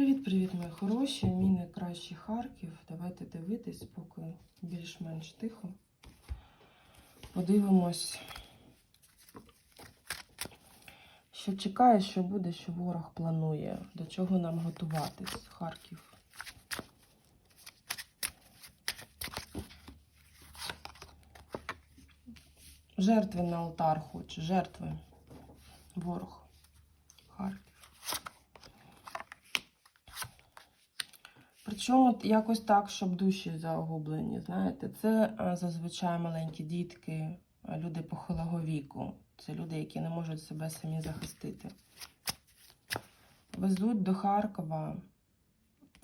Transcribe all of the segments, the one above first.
Привіт-привіт, мої хороші, мій найкращий Харків. Давайте дивитись, поки більш-менш тихо. Подивимось, що чекає, що буде, що ворог планує, до чого нам готуватись, Харків. Жертви на алтар хоче, жертви. Ворог. Харків. Причому якось так, щоб душі загублені. Знаєте, це е, зазвичай маленькі дітки, е, люди похилого віку. Це люди, які не можуть себе самі захистити. Везуть до Харкова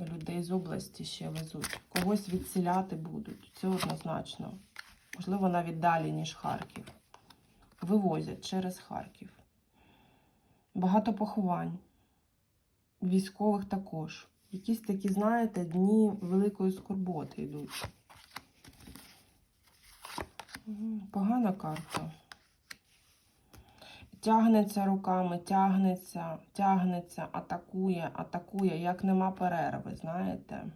людей з області ще везуть. Когось відселяти будуть. Це однозначно. Можливо, навіть далі, ніж Харків. Вивозять через Харків. Багато поховань. Військових також. Якісь такі, знаєте, дні великої скорботи йдуть. Погана карта. Тягнеться руками, тягнеться, тягнеться, атакує, атакує, як нема перерви, знаєте.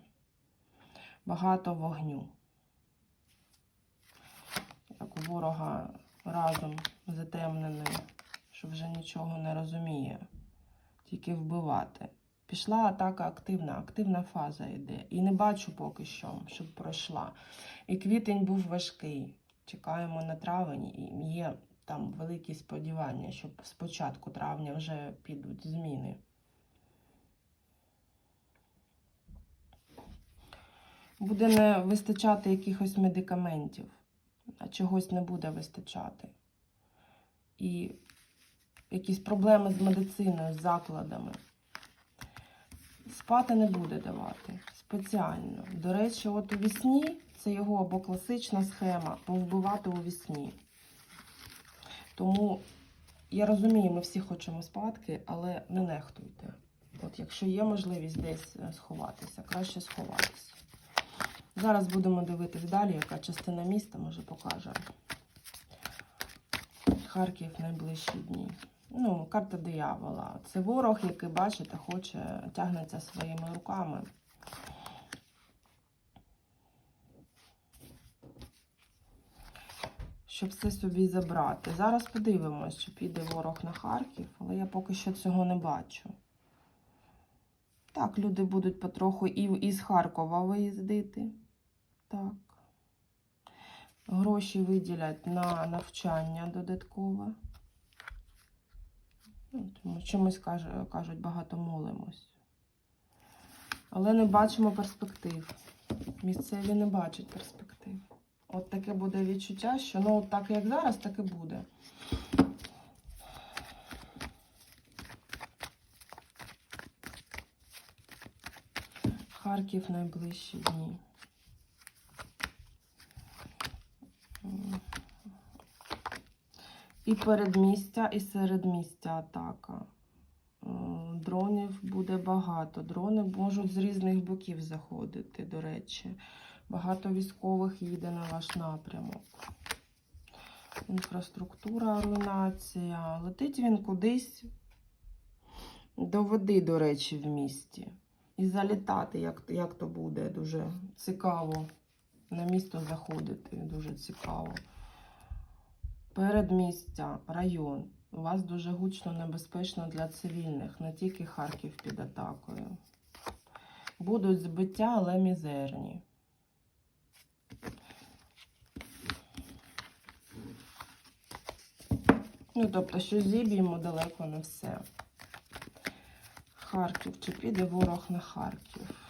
Багато вогню. Як у ворога разом затемнений, що вже нічого не розуміє, тільки вбивати. Пішла атака активна, активна фаза йде. І не бачу поки що, щоб пройшла. І квітень був важкий. Чекаємо на травень, і є там великі сподівання, що з початку травня вже підуть зміни. Буде не вистачати якихось медикаментів, а чогось не буде вистачати. І якісь проблеми з медициною, з закладами. Спати не буде давати спеціально. До речі, от у вісні це його або класична схема повбивати у вісні. Тому я розумію, ми всі хочемо спадки, але не нехтуйте. От якщо є можливість десь е, сховатися, краще сховатися. Зараз будемо дивитись далі, яка частина міста може покаже. Харків найближчі дні. Ну, карта диявола. Це ворог, який, бачите, хоче, тягнеться своїми руками. Щоб все собі забрати. Зараз подивимось, чи піде ворог на Харків, але я поки що цього не бачу. Так, люди будуть потроху і із Харкова виїздити. Так. Гроші виділять на навчання додаткове. Ну, Тому чомусь кажуть, багато молимось. Але не бачимо перспектив. Місцеві не бачать перспектив. От таке буде відчуття, що ну так як зараз, так і буде. Харків найближчі дні. І передмістя, і середмістя атака. Е, Дронів буде багато. Дрони можуть з різних боків заходити, до речі. Багато військових їде на ваш напрямок. Інфраструктура, руйнація. Летить він кудись до води, до речі, в місті. І залітати, як, як то буде, дуже цікаво. На місто заходити, дуже цікаво. Передмістя, район. У вас дуже гучно небезпечно для цивільних, не тільки Харків під атакою. Будуть збиття, але мізерні. Ну, тобто, що зіб'ємо далеко не все. Харків. Чи піде ворог на Харків?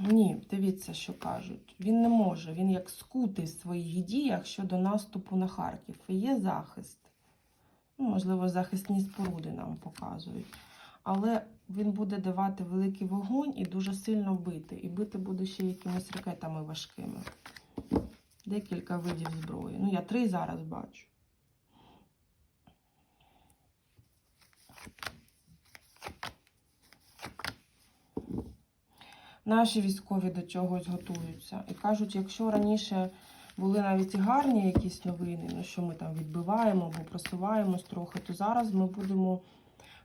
Ні, дивіться, що кажуть. Він не може. Він як скутий в своїх діях щодо наступу на Харків. Є захист. Ну, можливо, захисні споруди нам показують. Але він буде давати великий вогонь і дуже сильно бити. І бити буде ще якимись ракетами важкими. Декілька видів зброї. Ну, я три зараз бачу. Наші військові до чогось готуються. І кажуть, якщо раніше були навіть гарні якісь новини, ну що ми там відбиваємо або просуваємось трохи, то зараз ми будемо в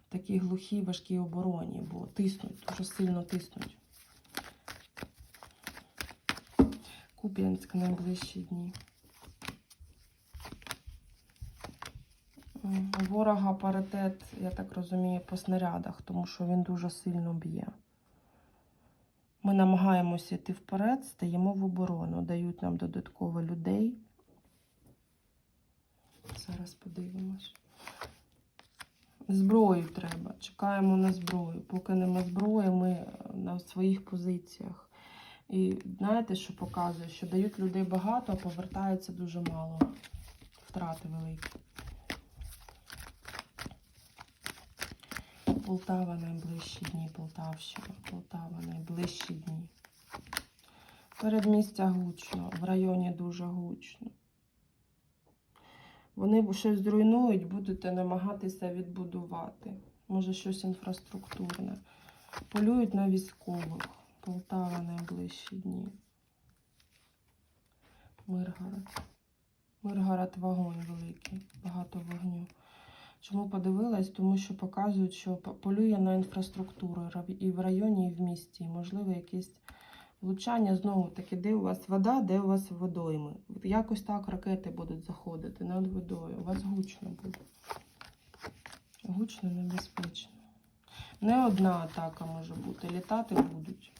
такій глухій, важкій обороні, бо тиснуть, дуже сильно тиснуть. Куп'янськ найближчі дні. Ворога паритет, я так розумію, по снарядах, тому що він дуже сильно б'є. Ми намагаємося йти вперед, стаємо в оборону, дають нам додатково людей. Зараз подивимось. Зброю треба. Чекаємо на зброю. Поки нема зброї, ми е, на своїх позиціях. І знаєте, що показує? Що дають людей багато, а повертається дуже мало. Втрати великі. Полтава найближчі дні, Полтавщина, Полтава найближчі дні. Передмістя гучно, в районі дуже гучно. Вони щось зруйнують, будете намагатися відбудувати. Може, щось інфраструктурне. Полюють на військових. Полтава найближчі дні. Миргород. Миргород вогонь великий, багато вогню. Чому подивилась? Тому що показують, що полює на інфраструктуру і в районі, і в місті. Можливо, якісь влучання знову таки, де у вас вода, де у вас водойми. Якось так ракети будуть заходити над водою. У вас гучно буде. Гучно небезпечно. Не одна атака може бути, літати будуть.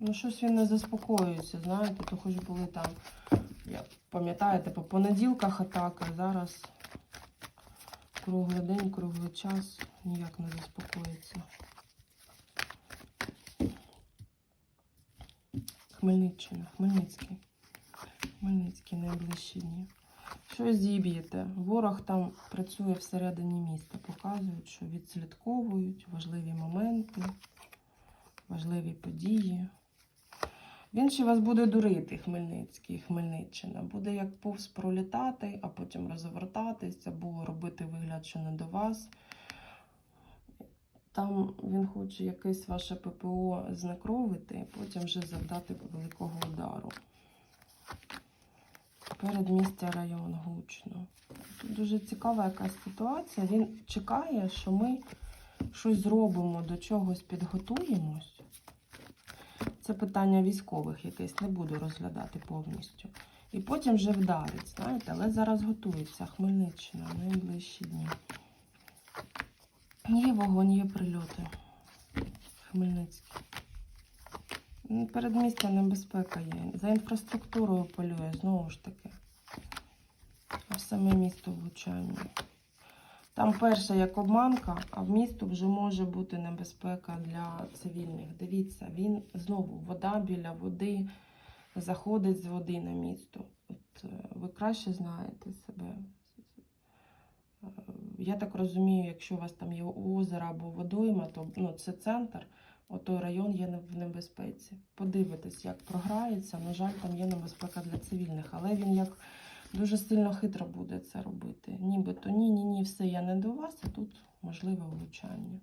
Ну, щось він не заспокоюється, знаєте, то хоч були там, як пам'ятаєте, по понеділках атаки, зараз круглий день, круглий час ніяк не заспокоїться. Хмельниччина, Хмельницький. Хмельницький найближчі дні. Щось зіб'єте. Ворог там працює всередині міста. Показують, що відслідковують важливі моменти, важливі події. Він ще вас буде дурити, Хмельницький, Хмельниччина. Буде як повз пролітати, а потім розвертатись, або робити вигляд, що не до вас. Там він хоче якесь ваше ППО знекровити, потім вже завдати великого удару. Передмістя район гучно. Тут дуже цікава якась ситуація. Він чекає, що ми щось зробимо, до чогось підготуємось. Це питання військових якесь не буду розглядати повністю. І потім вже вдарить, знаєте, але зараз готується Хмельниччина, найближчі дні. Є вогонь, є прильоти. Хмельницький. Ну, Передмістя небезпека є. За інфраструктурою полює, знову ж таки. А саме місто влучання. Там перша як обманка, а в місту вже може бути небезпека для цивільних. Дивіться, він знову вода біля води заходить з води на місто. От, е, ви краще знаєте себе. Е, Я так розумію, якщо у вас там є озеро або водойма, то ну, це центр, отой район є в небезпеці. Подивитись, як програється. На жаль, там є небезпека для цивільних, але він як дуже сильно хитро буде це робити. Нібито ні, ні, ні, все, я не до вас, а тут можливе влучання.